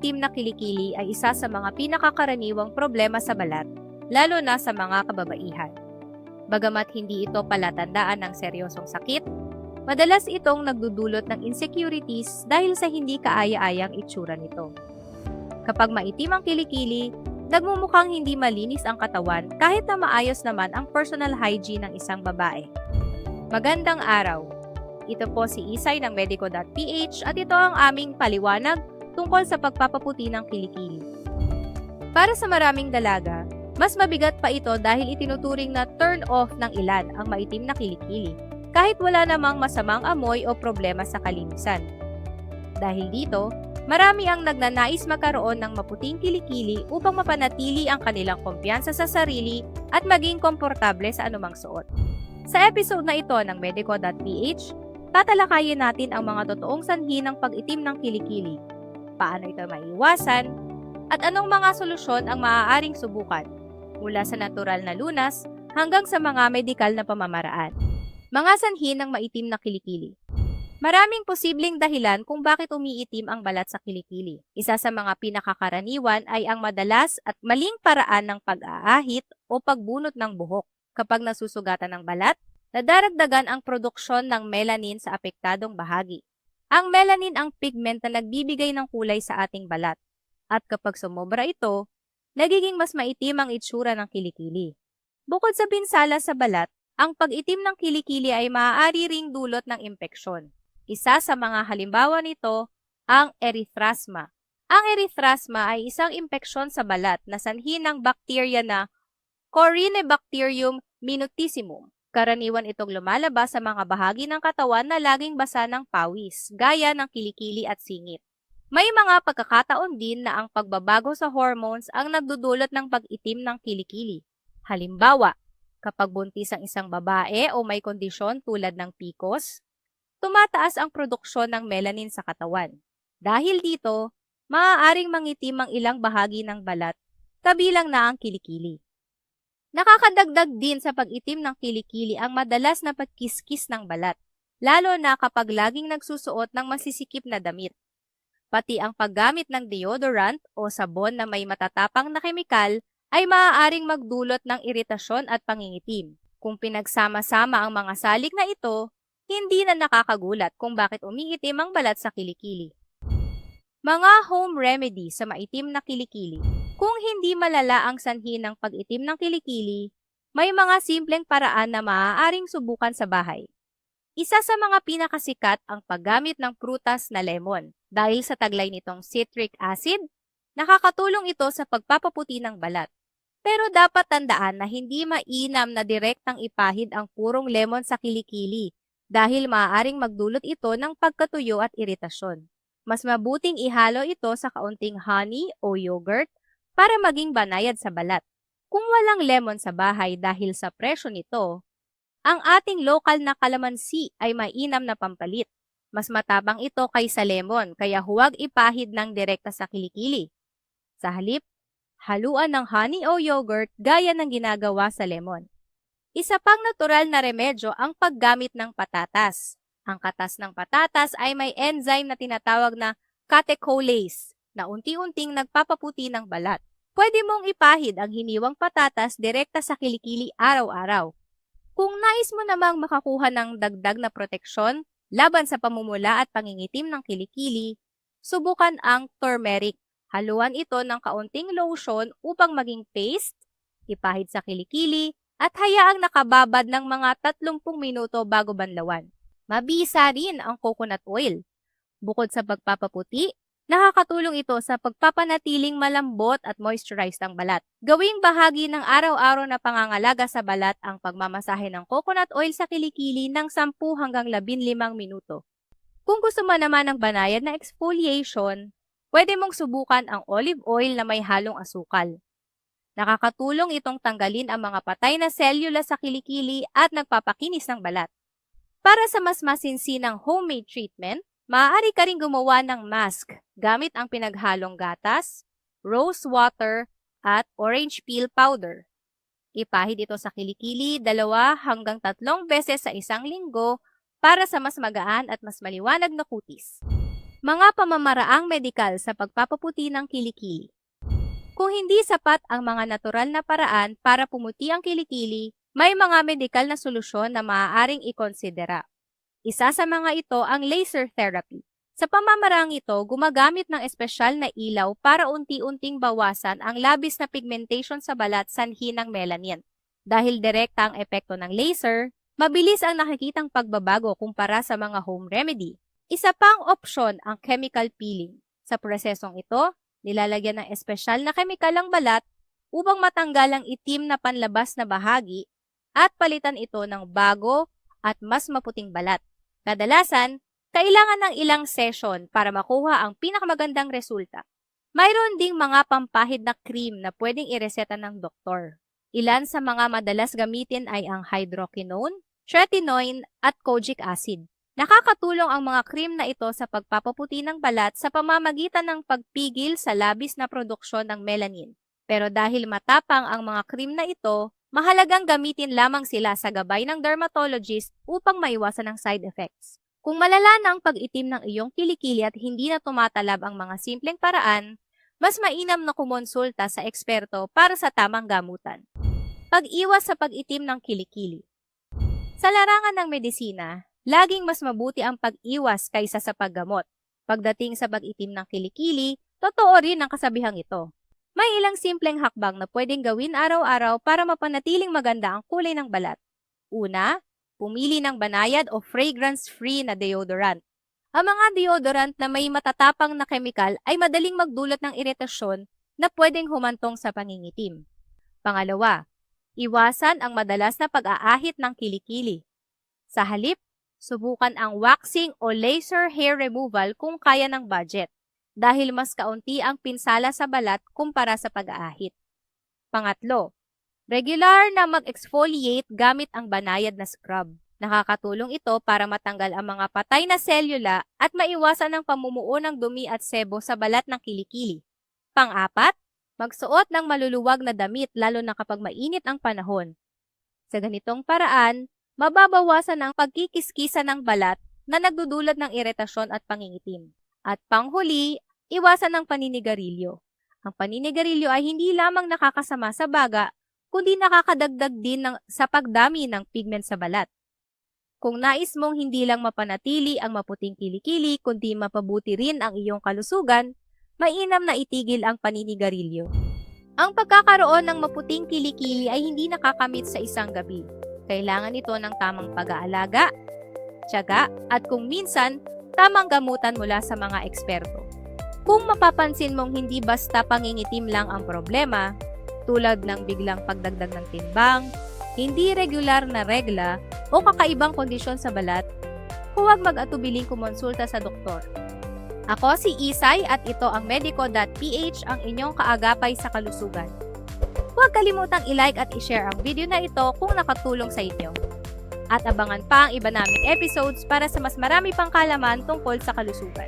maitim na kilikili ay isa sa mga pinakakaraniwang problema sa balat, lalo na sa mga kababaihan. Bagamat hindi ito palatandaan ng seryosong sakit, madalas itong nagdudulot ng insecurities dahil sa hindi kaaya-ayang itsura nito. Kapag maitim ang kilikili, nagmumukhang hindi malinis ang katawan kahit na maayos naman ang personal hygiene ng isang babae. Magandang araw! Ito po si Isay ng Medico.ph at ito ang aming paliwanag tungkol sa pagpapaputi ng kilikili. Para sa maraming dalaga, mas mabigat pa ito dahil itinuturing na turn off ng ilan ang maitim na kilikili, kahit wala namang masamang amoy o problema sa kalinisan. Dahil dito, marami ang nagnanais magkaroon ng maputing kilikili upang mapanatili ang kanilang kumpiyansa sa sarili at maging komportable sa anumang suot. Sa episode na ito ng Medico.ph, tatalakayin natin ang mga totoong sanhi ng pag-itim ng kilikili, paano ito maiwasan, at anong mga solusyon ang maaaring subukan, mula sa natural na lunas hanggang sa mga medikal na pamamaraan. Mga sanhi ng maitim na kilikili. Maraming posibleng dahilan kung bakit umiitim ang balat sa kilikili. Isa sa mga pinakakaraniwan ay ang madalas at maling paraan ng pag-aahit o pagbunot ng buhok. Kapag nasusugatan ng balat, nadaragdagan ang produksyon ng melanin sa apektadong bahagi. Ang melanin ang pigment na nagbibigay ng kulay sa ating balat. At kapag sumobra ito, nagiging mas maitim ang itsura ng kilikili. Bukod sa pinsala sa balat, ang pag-itim ng kilikili ay maaari ring dulot ng impeksyon. Isa sa mga halimbawa nito, ang erythrasma. Ang erythrasma ay isang impeksyon sa balat na sanhi ng bakterya na Corynebacterium minutissimum. Karaniwan itong lumalabas sa mga bahagi ng katawan na laging basa ng pawis, gaya ng kilikili at singit. May mga pagkakataon din na ang pagbabago sa hormones ang nagdudulot ng pag-itim ng kilikili. Halimbawa, kapag buntis ang isang babae o may kondisyon tulad ng PCOS, tumataas ang produksyon ng melanin sa katawan. Dahil dito, maaaring mangitim ang ilang bahagi ng balat, kabilang na ang kilikili. Nakakadagdag din sa pag-itim ng kilikili ang madalas na pagkiskis ng balat, lalo na kapag laging nagsusuot ng masisikip na damit. Pati ang paggamit ng deodorant o sabon na may matatapang na kemikal ay maaaring magdulot ng iritasyon at pangingitim. Kung pinagsama-sama ang mga salik na ito, hindi na nakakagulat kung bakit umiitim ang balat sa kilikili. Mga home remedy sa maitim na kilikili. Kung hindi malala ang sanhi ng pag-itim ng kilikili, may mga simpleng paraan na maaaring subukan sa bahay. Isa sa mga pinakasikat ang paggamit ng prutas na lemon. Dahil sa taglay nitong citric acid, nakakatulong ito sa pagpapaputi ng balat. Pero dapat tandaan na hindi mainam na direktang ipahid ang purong lemon sa kilikili dahil maaaring magdulot ito ng pagkatuyo at iritasyon. Mas mabuting ihalo ito sa kaunting honey o yogurt para maging banayad sa balat. Kung walang lemon sa bahay dahil sa presyo nito, ang ating lokal na kalamansi ay mainam na pampalit. Mas matapang ito kaysa lemon, kaya huwag ipahid ng direkta sa kilikili. Sa halip, haluan ng honey o yogurt gaya ng ginagawa sa lemon. Isa pang natural na remedyo ang paggamit ng patatas. Ang katas ng patatas ay may enzyme na tinatawag na catechols na unti-unting nagpapaputi ng balat. Pwede mong ipahid ang hiniwang patatas direkta sa kilikili araw-araw. Kung nais mo namang makakuha ng dagdag na proteksyon laban sa pamumula at pangingitim ng kilikili, subukan ang turmeric. Haluan ito ng kaunting lotion upang maging paste, ipahid sa kilikili, at hayaang nakababad ng mga 30 minuto bago banlawan. Mabisa rin ang coconut oil. Bukod sa pagpapaputi, nakakatulong ito sa pagpapanatiling malambot at moisturized ang balat. Gawing bahagi ng araw-araw na pangangalaga sa balat ang pagmamasahe ng coconut oil sa kilikili ng 10 hanggang 15 minuto. Kung gusto mo naman ng banayad na exfoliation, pwede mong subukan ang olive oil na may halong asukal. Nakakatulong itong tanggalin ang mga patay na selula sa kilikili at nagpapakinis ng balat. Para sa mas masinsinang homemade treatment, maaari ka rin gumawa ng mask gamit ang pinaghalong gatas, rose water, at orange peel powder. Ipahid ito sa kilikili dalawa hanggang tatlong beses sa isang linggo para sa mas magaan at mas maliwanag na kutis. Mga pamamaraang medikal sa pagpapaputi ng kilikili. Kung hindi sapat ang mga natural na paraan para pumuti ang kilikili, may mga medikal na solusyon na maaaring ikonsidera. Isa sa mga ito ang laser therapy. Sa pamamarang ito, gumagamit ng espesyal na ilaw para unti-unting bawasan ang labis na pigmentation sa balat sanhi ng melanin. Dahil direkta ang epekto ng laser, mabilis ang nakikitang pagbabago kumpara sa mga home remedy. Isa pang opsyon ang chemical peeling. Sa prosesong ito, nilalagyan ng espesyal na kemikal ang balat upang matanggal ang itim na panlabas na bahagi at palitan ito ng bago at mas maputing balat. Kadalasan, kailangan ng ilang session para makuha ang pinakamagandang resulta. Mayroon ding mga pampahid na cream na pwedeng ireseta ng doktor. Ilan sa mga madalas gamitin ay ang hydroquinone, tretinoin at kojic acid. Nakakatulong ang mga cream na ito sa pagpapaputi ng balat sa pamamagitan ng pagpigil sa labis na produksyon ng melanin. Pero dahil matapang ang mga cream na ito, mahalagang gamitin lamang sila sa gabay ng dermatologist upang maiwasan ang side effects. Kung malala na ang pag-itim ng iyong kilikili at hindi na tumatalab ang mga simpleng paraan, mas mainam na kumonsulta sa eksperto para sa tamang gamutan. Pag-iwas sa pag-itim ng kilikili. Sa larangan ng medisina, laging mas mabuti ang pag-iwas kaysa sa paggamot. Pagdating sa pag-itim ng kilikili, totoo rin ang kasabihang ito. May ilang simpleng hakbang na pwedeng gawin araw-araw para mapanatiling maganda ang kulay ng balat. Una, pumili ng banayad o fragrance-free na deodorant. Ang mga deodorant na may matatapang na kemikal ay madaling magdulot ng iritasyon na pwedeng humantong sa pangingitim. Pangalawa, iwasan ang madalas na pag-aahit ng kilikili. Sa halip, subukan ang waxing o laser hair removal kung kaya ng budget dahil mas kaunti ang pinsala sa balat kumpara sa pag-aahit. Pangatlo, regular na mag-exfoliate gamit ang banayad na scrub. Nakakatulong ito para matanggal ang mga patay na selula at maiwasan ang pamumuo ng dumi at sebo sa balat ng kilikili. Pang-apat, magsuot ng maluluwag na damit lalo na kapag mainit ang panahon. Sa ganitong paraan, mababawasan ang pagkikiskisa ng balat na nagdudulot ng iritasyon at pangingitim. At panghuli, iwasan ang paninigarilyo. Ang paninigarilyo ay hindi lamang nakakasama sa baga, kundi nakakadagdag din ng, sa pagdami ng pigment sa balat. Kung nais mong hindi lang mapanatili ang maputing kilikili, kundi mapabuti rin ang iyong kalusugan, mainam na itigil ang paninigarilyo. Ang pagkakaroon ng maputing kilikili ay hindi nakakamit sa isang gabi. Kailangan ito ng tamang pag-aalaga, tiyaga, at kung minsan, tamang gamutan mula sa mga eksperto. Kung mapapansin mong hindi basta pangingitim lang ang problema, tulad ng biglang pagdagdag ng timbang, hindi regular na regla o kakaibang kondisyon sa balat, huwag mag-atubiling kumonsulta sa doktor. Ako si Isay at ito ang medico.ph ang inyong kaagapay sa kalusugan. Huwag kalimutang i-like at i-share ang video na ito kung nakatulong sa inyo. At abangan pa ang iba naming episodes para sa mas marami pang kalaman tungkol sa kalusugan.